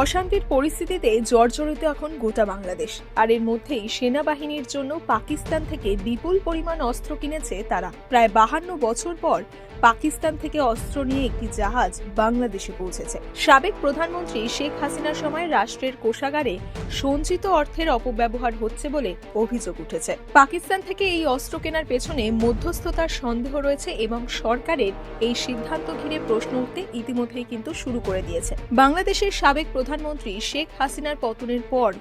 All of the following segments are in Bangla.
অশান্তির পরিস্থিতিতে জর্জরিত এখন গোটা বাংলাদেশ। আর এর মধ্যেই সেনাবাহিনীর জন্য পাকিস্তান থেকে বিপুল পরিমাণ অস্ত্র কিনেছে তারা। প্রায় বাহান্ন বছর পর পাকিস্তান থেকে অস্ত্র নিয়ে একটি জাহাজ বাংলাদেশে পৌঁছেছে। সাবেক প্রধানমন্ত্রী শেখ হাসিনার সময় রাষ্ট্রের কোষাগারে সঞ্চিত অর্থের অপব্যবহার হচ্ছে বলে অভিযোগ উঠেছে। পাকিস্তান থেকে এই অস্ত্র কেনার পেছনে মধ্যস্থতার সন্দেহ রয়েছে এবং সরকারের এই সিদ্ধান্ত ঘিরে প্রশ্ন উঠতে ইতিমধ্যেই কিন্তু শুরু করে দিয়েছে। বাংলাদেশের সাবেক প্রধানমন্ত্রী শেখ হাসিনার পতনের পর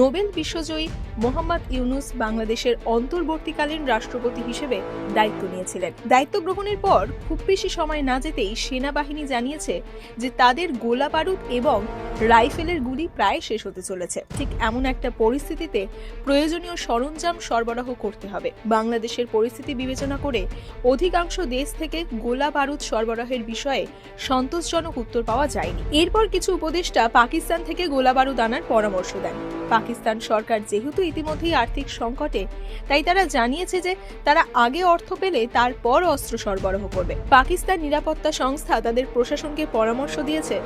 নোবেল বিশ্বজয়ী মোহাম্মদ ইউনুস বাংলাদেশের অন্তর্বর্তীকালীন রাষ্ট্রপতি হিসেবে দায়িত্ব নিয়েছিলেন। দায়িত্ব গ্রহণের পর খুব বেশি সময় না যেতেই সেনাবাহিনী জানিয়েছে যে তাদের গোলা বারুদ এবং রাইফেলের গুলি প্রায় শেষ হতে চলেছে। ঠিক এমন একটা পরিস্থিতিতে প্রয়োজনীয় সরঞ্জাম সরবরাহ করতে হবে। বাংলাদেশের পরিস্থিতি বিবেচনা করে অধিকাংশ দেশ থেকে গোলা বারুদ সরবরাহের বিষয়ে সন্তোষজনক উত্তর পাওয়া যায়নি। এরপর কিছু উপদেষ্টা পাকিস্তান থেকে গোলা বারুদ আনার পরামর্শ দেন। পাকিস্তান সরকার যেহেতু ইতিমধ্যেই আর্থিক সংকটে, তাই তারা জানিয়েছে যে তারা আগে অর্থ পেলে তারপর অস্ত্র সরবরাহ করবে। পাকিস্তান নিরাপত্তা সংস্থা তাদের প্রশাসনকে পরামর্শ দিয়েছে,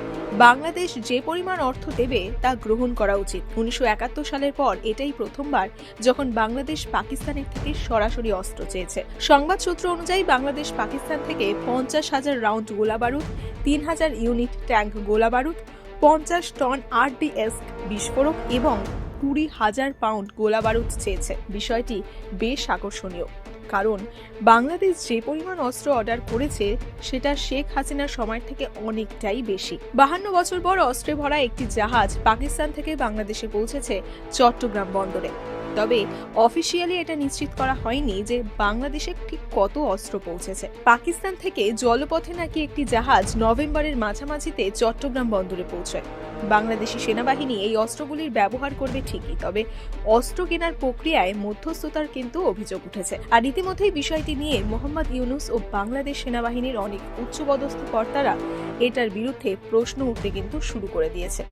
বাংলাদেশ যে পরিমাণ অর্থ দেবে তা গ্রহণ করা উচিত। উনিশশো একাত্তর সালের পর এটাই প্রথমবার যখন বাংলাদেশ পাকিস্তানের থেকে সরাসরি অস্ত্র চেয়েছে। সংবাদ সূত্র অনুযায়ী বাংলাদেশ পাকিস্তান থেকে পঞ্চাশ হাজার রাউন্ড গোলাবারুদ, তিন হাজার ইউনিট ট্যাঙ্ক গোলাবারুদ, পঞ্চাশ টন আরডিএস বিস্ফোরক এবং কুড়ি হাজার পাউন্ড গোলাবারুদ চেয়েছে। বিষয়টি বেশ আকর্ষণীয়। কারণ বাংলাদেশ যে পরিমাণ অস্ত্র অর্ডার করেছে, সেটা শেখ হাসিনার সময় থেকে অনেকটাই বেশি। বাহান্ন বছর পর অস্ত্রে ভরা একটি জাহাজ পাকিস্তান থেকে বাংলাদেশে পৌঁছেছে চট্টগ্রাম বন্দরে। তবে অফিসিয়ালি এটা নিশ্চিত করা হয়নি যে বাংলাদেশে ঠিক কত অস্ত্র পৌঁছেছে। পাকিস্তান থেকে জলপথে নাকি একটি জাহাজ নভেম্বরের মাঝামাঝিতে চট্টগ্রাম বন্দরে পৌঁছয়। বাংলাদেশি সেনাবাহিনী এই অস্ত্রগুলির ব্যবহার করবে ঠিকই, তবে অস্ত্র কেনার প্রক্রিয়ায় মধ্যস্থতার কিন্তু অভিযোগ উঠেছে। আর ইতিমধ্যেই বিষয়টি নিয়ে মোহাম্মদ ইউনুস ও বাংলাদেশ সেনাবাহিনীর অনেক উচ্চপদস্থ কর্তারা এটার বিরুদ্ধে প্রশ্ন উঠতে কিন্তু শুরু করে দিয়েছে।